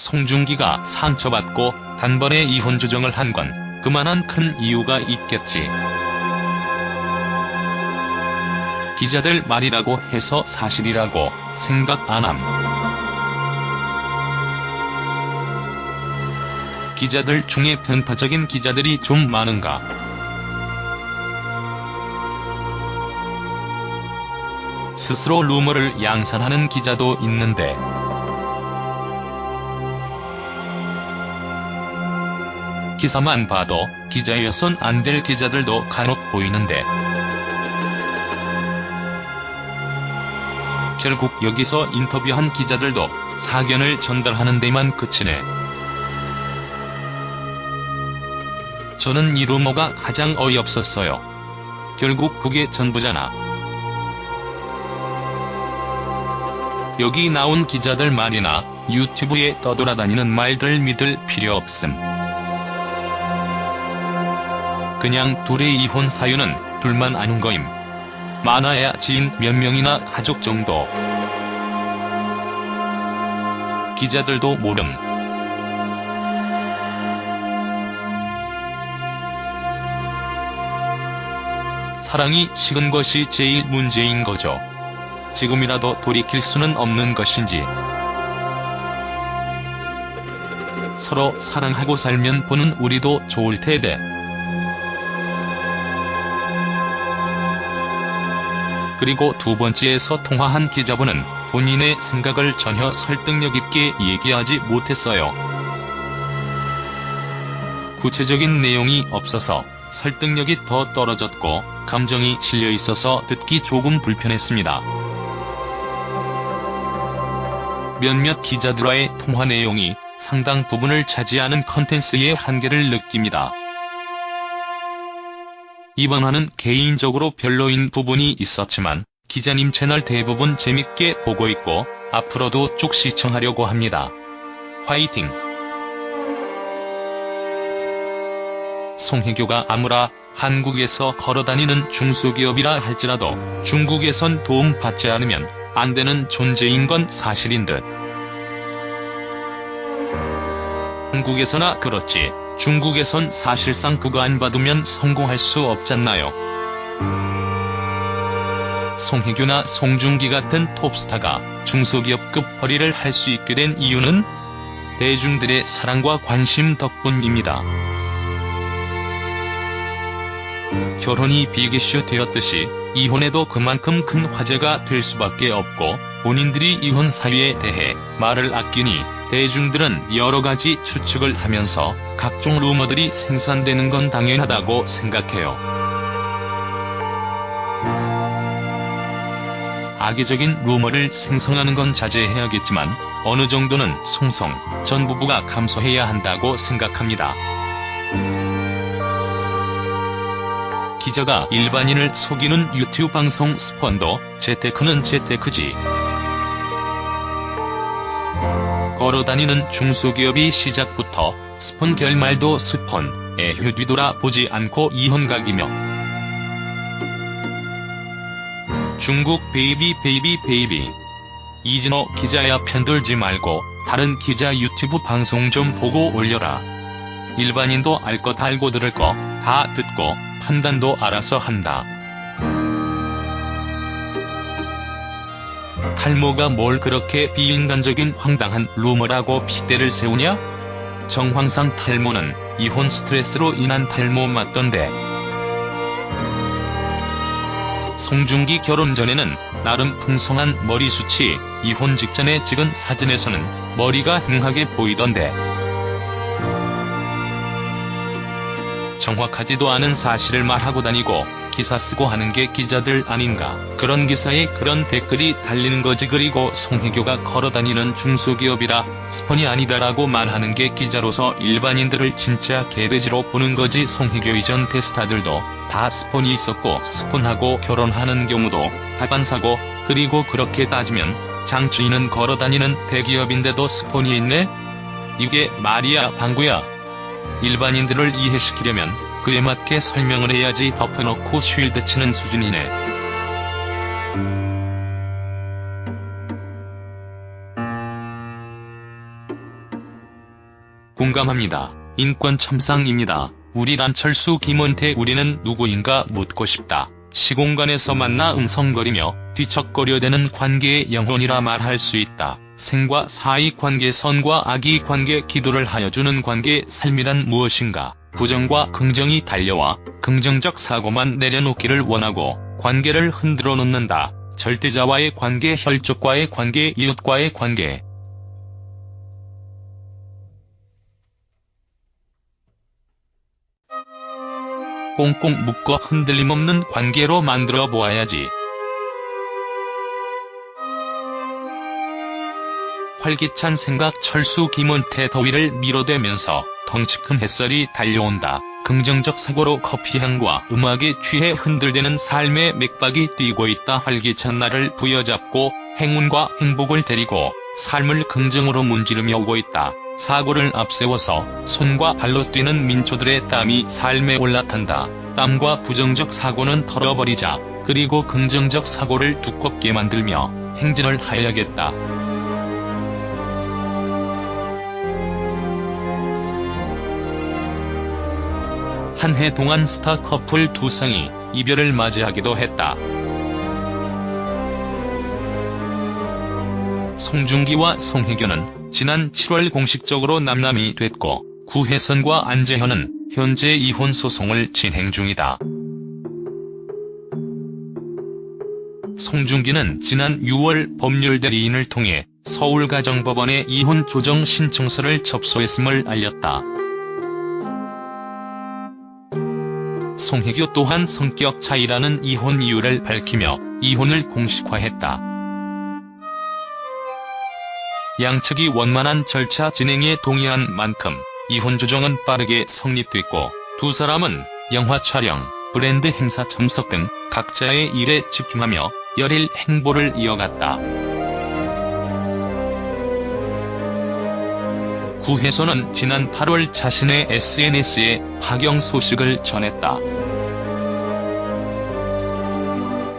송중기가 상처받고 단번에 이혼 조정을 한 건 그만한 큰 이유가 있겠지. 기자들 말이라고 해서 사실이라고 생각 안 함. 기자들 중에 편파적인 기자들이 좀 많은가? 스스로 루머를 양산하는 기자도 있는데 기사만 봐도 기자여선 안 될 기자들도 간혹 보이는데 결국 여기서 인터뷰한 기자들도 사견을 전달하는 데만 그치네. 저는 이 루머가 가장 어이없었어요. 결국 그게 전부잖아. 여기 나온 기자들 말이나 유튜브에 떠돌아다니는 말들 믿을 필요 없음. 그냥 둘의 이혼 사유는 둘만 아는 거임. 많아야 지인 몇 명이나 가족 정도. 기자들도 모름. 사랑이 식은 것이 제일 문제인 거죠. 지금이라도 돌이킬 수는 없는 것인지. 서로 사랑하고 살면 보는 우리도 좋을 테대. 그리고 두 번째에서 통화한 기자분은 본인의 생각을 전혀 설득력 있게 얘기하지 못했어요. 구체적인 내용이 없어서 설득력이 더 떨어졌고 감정이 실려 있어서 듣기 조금 불편했습니다. 몇몇 기자들과의 통화 내용이 상당 부분을 차지하는 컨텐츠의 한계를 느낍니다. 이번 화는 개인적으로 별로인 부분이 있었지만 기자님 채널 대부분 재밌게 보고 있고 앞으로도 쭉 시청하려고 합니다. 화이팅! 송혜교가 아무라 한국에서 걸어다니는 중소기업이라 할지라도 중국에선 도움받지 않으면 안 되는 존재인 건 사실인 듯. 한국에서나 그렇지 중국에선 사실상 그거 안 받으면 성공할 수 없잖나요. 송혜교나 송중기 같은 톱스타가 중소기업급 허리를 할 수 있게 된 이유는 대중들의 사랑과 관심 덕분입니다. 결혼이 빅이슈 되었듯이 이혼에도 그만큼 큰 화제가 될 수밖에 없고 본인들이 이혼 사유에 대해 말을 아끼니 대중들은 여러 가지 추측을 하면서 각종 루머들이 생산되는 건 당연하다고 생각해요. 악의적인 루머를 생성하는 건 자제해야겠지만 어느 정도는 송송 전 부부가 감수해야 한다고 생각합니다. 기자가 일반인을 속이는 유튜브 방송 스펀도 재테크는 재테크지. 걸어다니는 중소기업이 시작부터 스폰 결말도 스폰에 뒤돌아 보지 않고 이혼각이며 중국 베이비 베이비 베이비 이진호 기자야 편들지 말고 다른 기자 유튜브 방송 좀 보고 올려라. 일반인도 알 것 알고 들을 거 다 듣고 판단도 알아서 한다. 탈모가 뭘 그렇게 비인간적인 황당한 루머라고 핏대를 세우냐? 정황상 탈모는 이혼 스트레스로 인한 탈모 맞던데. 송중기 결혼 전에는 나름 풍성한 머리숱이 이혼 직전에 찍은 사진에서는 머리가 행하게 보이던데. 정확하지도 않은 사실을 말하고 다니고 기사 쓰고 하는 게 기자들 아닌가. 그런 기사에 그런 댓글이 달리는 거지 그리고 송혜교가 걸어다니는 중소기업이라 스폰이 아니다라고 말하는 게 기자로서 일반인들을 진짜 개돼지로 보는 거지 송혜교 이전 대스타들도 다 스폰이 있었고 스폰하고 결혼하는 경우도 다반사고 그리고 그렇게 따지면 장주인은 걸어다니는 대기업인데도 스폰이 있네? 이게 말이야 방구야. 일반인들을 이해시키려면 그에 맞게 설명을 해야지 덮어놓고 쉴드 치는 수준이네. 공감합니다. 인권 참상입니다. 우리 란 철수 김원태 우리는 누구인가 묻고 싶다. 시공간에서 만나 응성거리며 뒤척거려대는 관계의 영혼이라 말할 수 있다. 생과 사의 관계 선과 악의 관계 기도를 하여주는 관계 삶이란 무엇인가. 부정과 긍정이 달려와 긍정적 사고만 내려놓기를 원하고 관계를 흔들어 놓는다. 절대자와의 관계 혈족과의 관계 이웃과의 관계 꽁꽁 묶어 흔들림 없는 관계로 만들어 보아야지. 활기찬 생각 철수 김원태 더위를 밀어대면서 덩치 큰 햇살이 달려온다. 긍정적 사고로 커피향과 음악에 취해 흔들대는 삶의 맥박이 뛰고 있다. 활기찬 나를 부여잡고 행운과 행복을 데리고 삶을 긍정으로 문지르며 오고 있다. 사고를 앞세워서 손과 발로 뛰는 민초들의 땀이 삶에 올라탄다. 땀과 부정적 사고는 털어버리자. 그리고 긍정적 사고를 두껍게 만들며 행진을 하여야겠다. 한 해 동안 스타 커플 두 쌍이 이별을 맞이하기도 했다. 송중기와 송혜교는 지난 7월 공식적으로 남남이 됐고 구혜선과 안재현은 현재 이혼 소송을 진행 중이다. 송중기는 지난 6월 법률 대리인을 통해 서울가정법원에 이혼 조정 신청서를 접수했음을 알렸다. 송혜교 또한 성격 차이라는 이혼 이유를 밝히며 이혼을 공식화했다. 양측이 원만한 절차 진행에 동의한 만큼 이혼 조정은 빠르게 성립됐고 두 사람은 영화 촬영, 브랜드 행사 참석 등 각자의 일에 집중하며 열일 행보를 이어갔다. 구혜선은 지난 8월 자신의 SNS에 파경 소식을 전했다.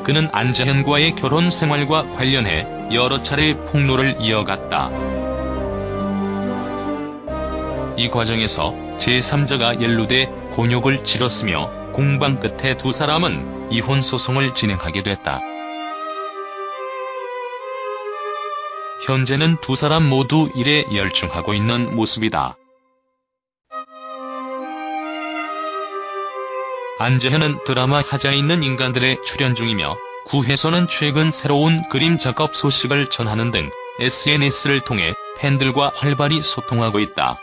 그는 안재현과의 결혼 생활과 관련해 여러 차례 폭로를 이어갔다. 이 과정에서 제3자가 연루돼 곤욕을 치렀으며 공방 끝에 두 사람은 이혼 소송을 진행하게 됐다. 현재는 두 사람 모두 일에 열중하고 있는 모습이다. 안재현은 드라마 하자 있는 인간들에 출연 중이며 구혜선은 최근 새로운 그림 작업 소식을 전하는 등 SNS를 통해 팬들과 활발히 소통하고 있다.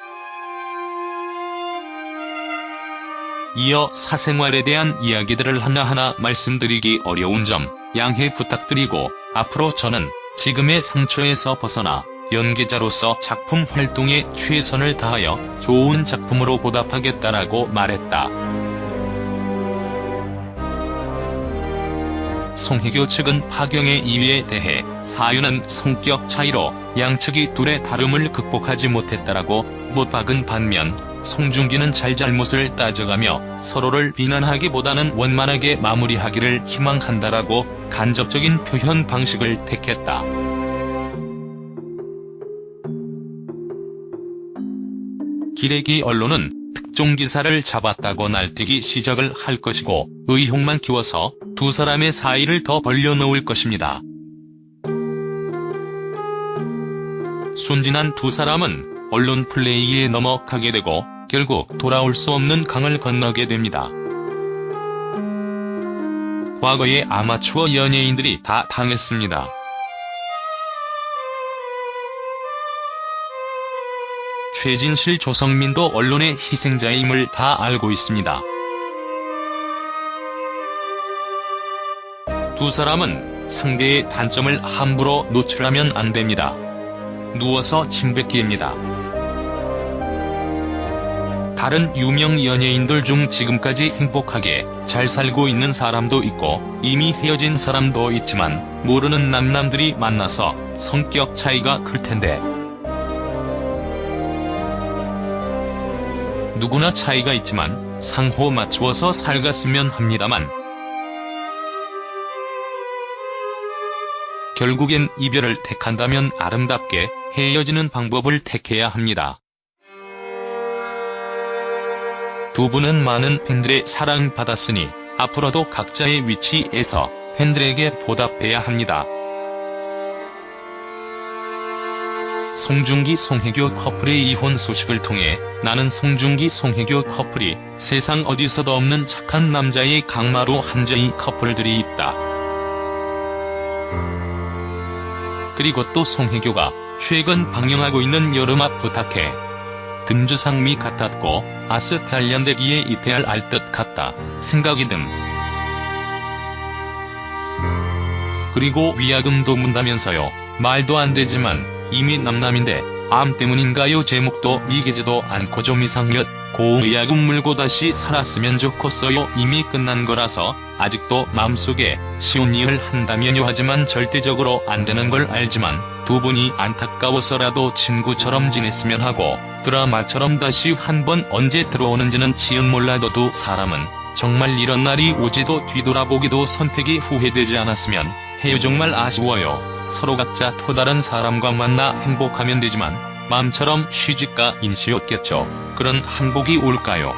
이어 사생활에 대한 이야기들을 하나하나 말씀드리기 어려운 점 양해 부탁드리고 앞으로 저는 지금의 상처에서 벗어나 연기자로서 작품 활동에 최선을 다하여 좋은 작품으로 보답하겠다라고 말했다. 송혜교 측은 파경의 이유에 대해 사유는 성격 차이로 양측이 둘의 다름을 극복하지 못했다라고 못 박은 반면 송중기는 잘잘못을 따져가며 서로를 비난하기보다는 원만하게 마무리하기를 희망한다라고 간접적인 표현 방식을 택했다. 기레기 언론은 특종 기사를 잡았다고 날뛰기 시작을 할 것이고 의혹만 키워서 두 사람의 사이를 더 벌려놓을 것입니다. 순진한 두 사람은 언론 플레이에 넘어가게 되고 결국 돌아올 수 없는 강을 건너게 됩니다. 과거의 아마추어 연예인들이 다 당했습니다. 최진실 조성민도 언론의 희생자임을 다 알고 있습니다. 두 사람은 상대의 단점을 함부로 노출하면 안 됩니다. 누워서 침뱉기입니다. 다른 유명 연예인들 중 지금까지 행복하게 잘 살고 있는 사람도 있고 이미 헤어진 사람도 있지만 모르는 남남들이 만나서 성격 차이가 클 텐데 누구나 차이가 있지만 상호 맞추어서 살갔으면 합니다만 결국엔 이별을 택한다면 아름답게 헤어지는 방법을 택해야 합니다. 두 분은 많은 팬들의 사랑받았으니 앞으로도 각자의 위치에서 팬들에게 보답해야 합니다. 송중기 송혜교 커플의 이혼 소식을 통해 나는 송중기 송혜교 커플이 세상 어디서도 없는 착한 남자의 강마루 한자의 커플들이 있다. 그리고 또 송혜교가 최근 방영하고 있는 여름아 부탁해 듬주상 미 같았고 아스탈련대기에 이태할 알 듯 같다 생각이 듬. 그리고 위약금도 문다면서요. 말도 안 되지만 이미 남남인데 암 때문인가요? 제목도 이기지도 않고 좀 이상했 고의약금 물고 다시 살았으면 좋겠어요. 이미 끝난 거라서 아직도 마음속에 쉬운 일을 한다면요. 하지만 절대적으로 안 되는 걸 알지만 두 분이 안타까워서라도 친구처럼 지냈으면 하고 드라마처럼 다시 한번 언제 들어오는지는 지은 몰라도 두 사람은 정말 이런 날이 오지도 뒤돌아보기도 선택이 후회되지 않았으면 해요 정말 아쉬워요. 서로 각자 또 다른 사람과 만나 행복하면 되지만 마음처럼 쉬지가 인시였겠죠. 그런 한복이 올까요?